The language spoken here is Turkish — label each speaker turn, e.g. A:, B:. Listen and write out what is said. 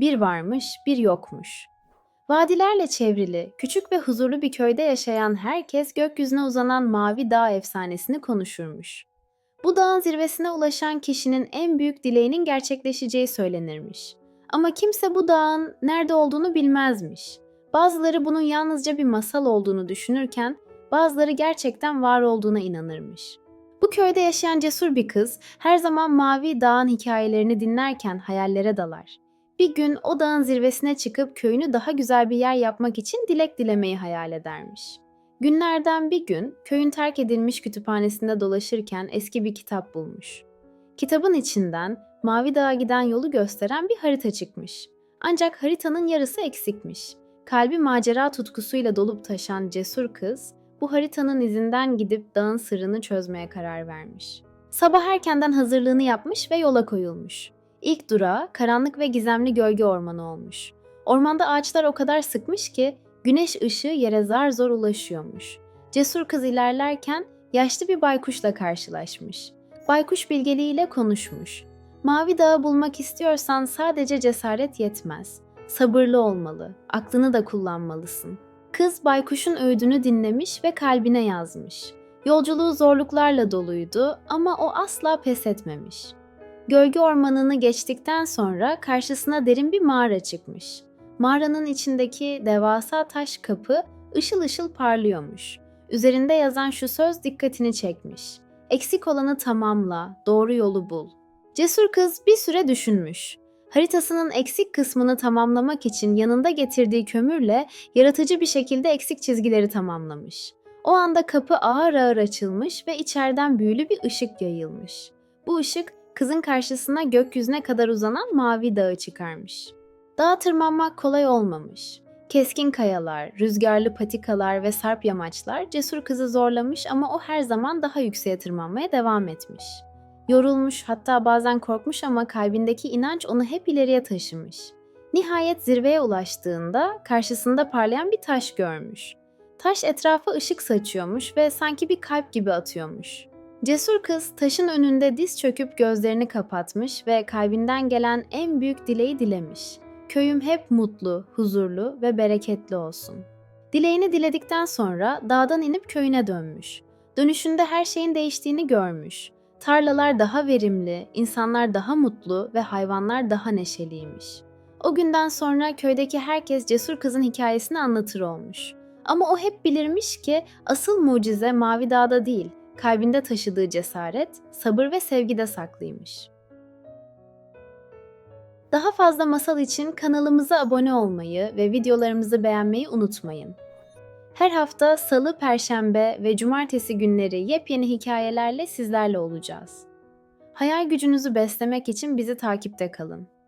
A: Bir varmış, bir yokmuş. Vadilerle çevrili, küçük ve huzurlu bir köyde yaşayan herkes gökyüzüne uzanan mavi dağ efsanesini konuşurmuş. Bu dağın zirvesine ulaşan kişinin en büyük dileğinin gerçekleşeceği söylenirmiş. Ama kimse bu dağın nerede olduğunu bilmezmiş. Bazıları bunun yalnızca bir masal olduğunu düşünürken bazıları gerçekten var olduğuna inanırmış. Bu köyde yaşayan cesur bir kız her zaman Mavi Dağ'ın hikayelerini dinlerken hayallere dalar. Bir gün o dağın zirvesine çıkıp köyünü daha güzel bir yer yapmak için dilek dilemeyi hayal edermiş. Günlerden bir gün köyün terk edilmiş kütüphanesinde dolaşırken eski bir kitap bulmuş. Kitabın içinden Mavi Dağ'a giden yolu gösteren bir harita çıkmış. Ancak haritanın yarısı eksikmiş. Kalbi macera tutkusuyla dolup taşan cesur kız bu haritanın izinden gidip dağın sırrını çözmeye karar vermiş. Sabah erkenden hazırlığını yapmış ve yola koyulmuş. İlk durağı karanlık ve gizemli gölge ormanı olmuş. Ormanda ağaçlar o kadar sıkmış ki güneş ışığı yere zar zor ulaşıyormuş. Cesur kız ilerlerken yaşlı bir baykuşla karşılaşmış. Baykuş bilgeliğiyle konuşmuş. Mavi dağı bulmak istiyorsan sadece cesaret yetmez. Sabırlı olmalı, aklını da kullanmalısın. Kız baykuşun öğüdünü dinlemiş ve kalbine yazmış. Yolculuğu zorluklarla doluydu ama o asla pes etmemiş. Gölge ormanını geçtikten sonra karşısına derin bir mağara çıkmış. Mağaranın içindeki devasa taş kapı ışıl ışıl parlıyormuş. Üzerinde yazan şu söz dikkatini çekmiş. Eksik olanı tamamla, doğru yolu bul. Cesur kız bir süre düşünmüş. Haritasının eksik kısmını tamamlamak için yanında getirdiği kömürle yaratıcı bir şekilde eksik çizgileri tamamlamış. O anda kapı ağır ağır açılmış ve içeriden büyülü bir ışık yayılmış. Bu ışık kızın karşısına gökyüzüne kadar uzanan mavi dağı çıkarmış. Dağa tırmanmak kolay olmamış. Keskin kayalar, rüzgarlı patikalar ve sarp yamaçlar cesur kızı zorlamış ama o her zaman daha yükseğe tırmanmaya devam etmiş. Yorulmuş hatta bazen korkmuş ama kalbindeki inanç onu hep ileriye taşımış. Nihayet zirveye ulaştığında karşısında parlayan bir taş görmüş. Taş etrafa ışık saçıyormuş ve sanki bir kalp gibi atıyormuş. Cesur kız taşın önünde diz çöküp gözlerini kapatmış ve kalbinden gelen en büyük dileği dilemiş. Köyüm hep mutlu, huzurlu ve bereketli olsun. Dileğini diledikten sonra dağdan inip köyüne dönmüş. Dönüşünde her şeyin değiştiğini görmüş. Tarlalar daha verimli, insanlar daha mutlu ve hayvanlar daha neşeliymiş. O günden sonra köydeki herkes cesur kızın hikayesini anlatır olmuş. Ama o hep bilirmiş ki asıl mucize Mavi Dağ'da değil, kalbinde taşıdığı cesaret, sabır ve sevgide saklıymış. Daha fazla masal için kanalımıza abone olmayı ve videolarımızı beğenmeyi unutmayın. Her hafta salı, perşembe ve cumartesi günleri yepyeni hikayelerle sizlerle olacağız. Hayal gücünüzü beslemek için bizi takipte kalın.